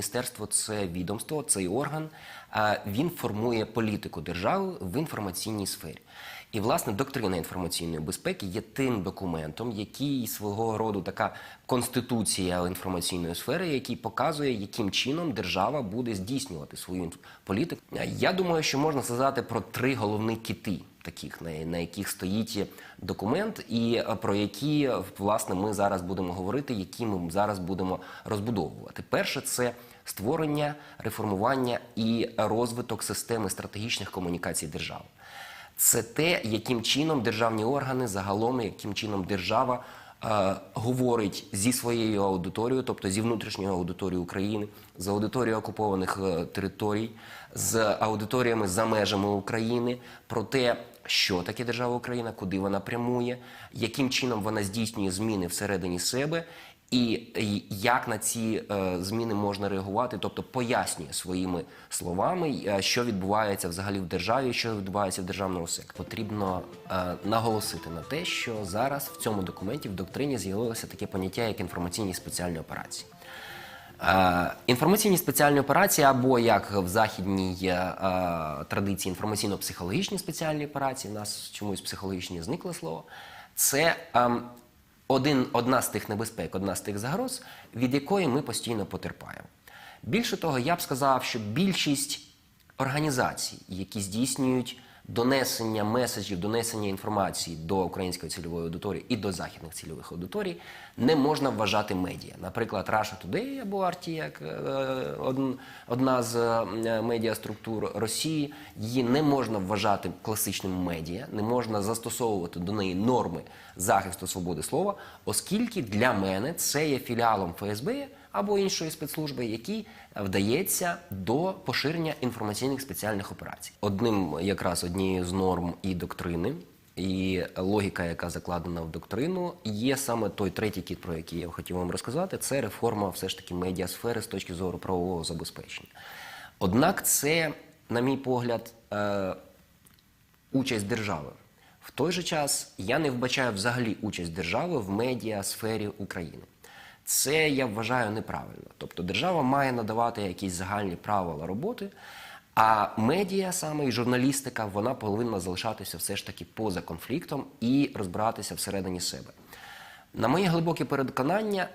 міністерство це відомство, цей орган. Він формує політику держави в інформаційній сфері. І власне доктрина інформаційної безпеки є тим документом, який свого роду така конституція інформаційної сфери, який показує, яким чином держава буде здійснювати свою політику. Я думаю, що можна сказати про три головні кити, таких на, яких стоїть документ, і е, про які власне ми зараз будемо говорити, які ми зараз будемо розбудовувати. Перше це створення, реформування і розвиток системи стратегічних комунікацій держави. Це те, яким чином державні органи загалом, яким чином держава е, говорить зі своєю аудиторією, тобто зі внутрішньою аудиторією України, з аудиторією окупованих е, територій, з аудиторіями за межами України, про те, що таке держава Україна, куди вона прямує, яким чином вона здійснює зміни всередині себе. І як на ці е, зміни можна реагувати, тобто пояснює своїми словами, е, що відбувається взагалі в державі, що відбувається в державному секторі. Потрібно е, наголосити на те, що зараз в цьому документі в доктрині з'явилося таке поняття, як інформаційні спеціальні операції. Е, Інформаційні спеціальні операції, або як в західній е, е, традиції інформаційно-психологічні спеціальні операції, у нас чомусь психологічні зникло слово, це ем, один, одна з тих небезпек, одна з тих загроз, від якої ми постійно потерпаємо. Більше того, я б сказав, що більшість організацій, які здійснюють донесення меседжів, донесення інформації до української цільової аудиторії і до західних цільових аудиторій, не можна вважати медіа. Наприклад, Russia Today або RT, як е, одна з е, медіаструктур Росії, її не можна вважати класичним медіа, не можна застосовувати до неї норми захисту свободи слова, оскільки для мене це є філіалом ФСБ або іншої спецслужби, який вдається до поширення інформаційних спеціальних операцій. Одним якраз однією з норм і доктрини. І логіка, яка закладена в доктрину, є саме той третій кіт, про який я хотів вам розказати. Це реформа все ж таки медіасфери з точки зору правового забезпечення. Однак, це, на мій погляд, е, участь держави. В той же час я не вбачаю взагалі участь держави в медіасфері України. Це я вважаю неправильно. Тобто держава має надавати якісь загальні правила роботи, а медіа саме і журналістика вона повинна залишатися все ж таки поза конфліктом і розбиратися всередині себе. На моє глибоке переконання,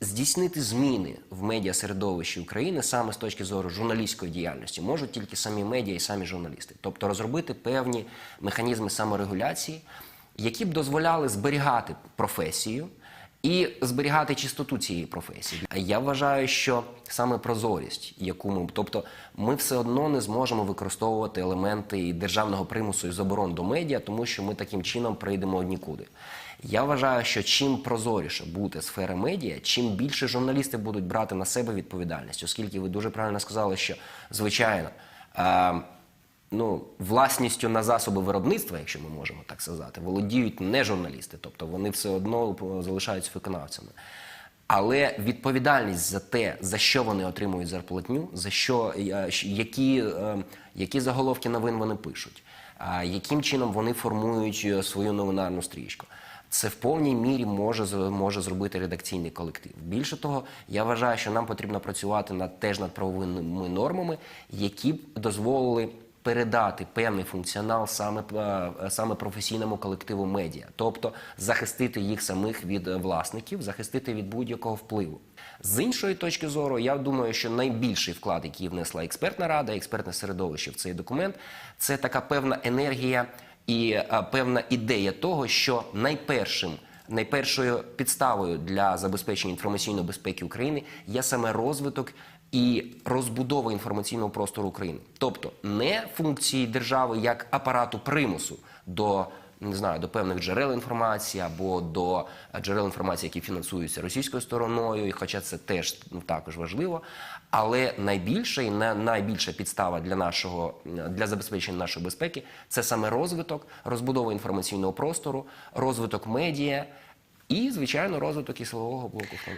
здійснити зміни в медіасередовищі України саме з точки зору журналістської діяльності можуть тільки самі медіа і самі журналісти, тобто розробити певні механізми саморегуляції, які б дозволяли зберігати професію. І зберігати чистоту цієї професії. Я вважаю, що саме прозорість, яку ми, тобто ми все одно не зможемо використовувати елементи і державного примусу і заборон до медіа, тому що ми таким чином прийдемо однікуди. Я вважаю, що чим прозоріше буде сфера медіа, чим більше журналісти будуть брати на себе відповідальність, оскільки ви дуже правильно сказали, що звичайно. Ну, власністю на засоби виробництва, якщо ми можемо так сказати, володіють не журналісти, тобто вони все одно залишаються виконавцями. Але відповідальність за те, за що вони отримують зарплатню, за що е, які, е, які заголовки новин вони пишуть, яким чином вони формують е, свою новинарну стрічку. Це в повній мірі може може зробити редакційний колектив. Більше того, я вважаю, що нам потрібно працювати над теж над правовими нормами, які б дозволили передати певний функціонал саме, е, саме професійному колективу медіа, тобто захистити їх самих від е, власників, захистити від будь-якого впливу. З іншої точки зору, я думаю, що найбільший вклад, який внесла експертна рада, експертне середовище в цей документ, це така певна енергія і е, певна ідея того, що найпершим. Найпершою підставою для забезпечення інформаційної безпеки України є саме розвиток і розбудова інформаційного простору України, тобто не функції держави як апарату примусу до не знаю до певних джерел інформації або до джерел інформації, які фінансуються російською стороною, і хоча це теж ну, також важливо. Але найбільша і на- найбільша підстава для нашого для забезпечення нашої безпеки це саме розвиток, розбудова інформаційного простору, розвиток медіа і, звичайно, розвиток і силового блоку.